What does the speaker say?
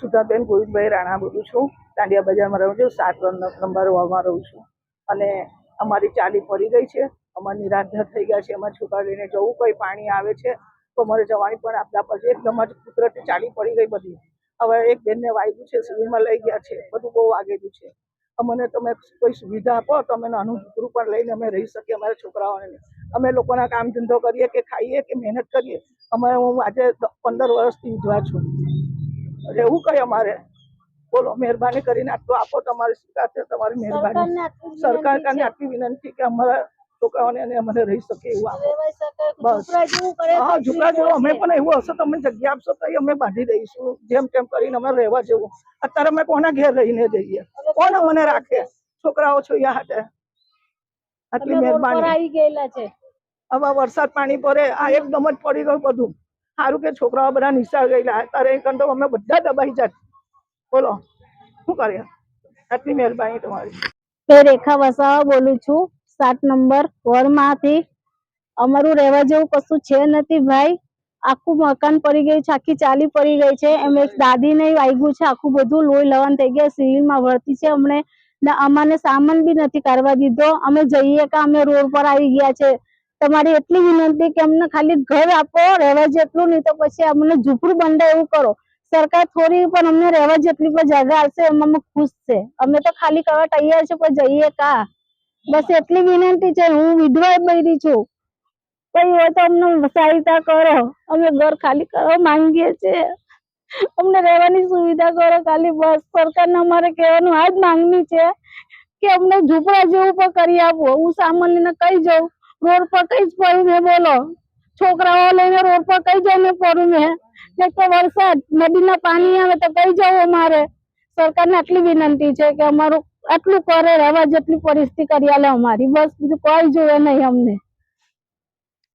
સુધાબેન ગોવિંદભાઈ રાણા બોલું છું. દાંડિયા બજારમાં રહું છું. સાત નંબર વોર્ડમાં રહું છું. અને અમારી ચાલી પડી ગઈ છે. અમારે નિરાધાર થઈ ગયા છે. અમારે છોકરા લઈને જવું કોઈ પાણી આવે છે તો અમારે જવાની પણ આપતા પછી એકદમ જ કુદરતી ચાલી પડી ગઈ બધી. હવે એક બેનને વાગ્યું છે, સિવિલમાં લઈ ગયા છે. બધું બહુ વાગેલું છે. અમને તમે કોઈ સુવિધા આપો, તો અમે નાનું છોકરું પણ લઈને અમે રહી શકીએ અમારા છોકરાઓને અમે લોકોના કામ ધંધો કરીએ કે ખાઈએ કે મહેનત કરીએ. અમે હું આજે પંદર વર્ષથી વિધવા છું. રહેવું કઈ અમારે? બોલો મહેરબાની કરીને આટલું આપો તમારી સ્વીકાર છે તમારી મહેરબાની. સરકાર કાને આટલી વિનંતી કે અમારા છોકરાઓને અને રહી શકે એવું આપો. બસ. હા ઝુકડા જેવું. અમે પણ એવું હશે તમે જગ્યા આપશો તો અમે બાંધી દઈશું. જેમ તેમ કરીને અમે રહેવા જેવું. અત્યારે અમે કોના ઘેર રહીને જઈએ? કોણ અમને રાખે? છોકરાઓ છો યા હાટે. આટલી મહેરબાની. આવી ગયેલા છે. હવે વરસાદ પાણી પડે આ એકદમ જ પડી ગયું બધું. સારું કે છોકરાઓ બધા નિશાળ ગયેલા. અત્યારે એ તો અમે બધા દબાઈ જાત બોલો, શું કરીએ આટલી મહેરબાની તમારી. મેં રેખા વસાવા બોલું છું. સાત નંબર વોર્ડમાંથી અમારું રહેવા જેવું કશું છે નથી ભાઈ. આખું મકાન પડી ગયું છે, આખી ચાલી પડી ગઈ છે. એમ એક દાદીને વાગ્યું છે, આખું બધું લોહી લવાન થઈ ગયા, સિવિલમાં વળતી છે. અમને ને અમાને સામાન બી નથી કરવા દીધો. અમે જઈએ કે અમે રોડ પર આવી ગયા છે. તમારી એટલી વિનંતી કે અમને ખાલી ઘર આપો, રહેવા જેટલું નહીં તો પછી અમને ઝૂંપડું બંધાય એવું કરો. સરકાર થોડી પણ અમને રહેવા જેટલી પણ જગ્યા આવશે એમાં અમે ખુશ છે. અમે તો ખાલી કરવા તૈયાર છે, પણ જઈએ કા? બસ એટલી વિનંતી છે, હું વિધવા બની છું. કઈ હોય તો અમને સહાયતા કરો. અમે ઘર ખાલી કરવા માંગીએ છીએ. અમને રહેવાની સુવિધા કરો ખાલી, બસ. સરકારને અમારે કહેવાનું આ જ માંગણી છે કે અમને ઝૂંપડા જેવું પણ કરી આપો. હું સામાન્ય કઈ જાઉં રોડ પર કઈ જ પડ્યું ને બોલો. છોકરાઓ લઈને રોડ પર કઈ જઈને પડું મેં ને તો વરસાદ, નદીના પાણી આવે તો કઈ જવું અમારે? સરકારને આટલી વિનંતી છે કે અમારું આટલું કરે રહેવા જેટલી પરિસ્થિતિ કરી આલે અમારી. બસ બીજું કોઈ જોવે નહીં અમને.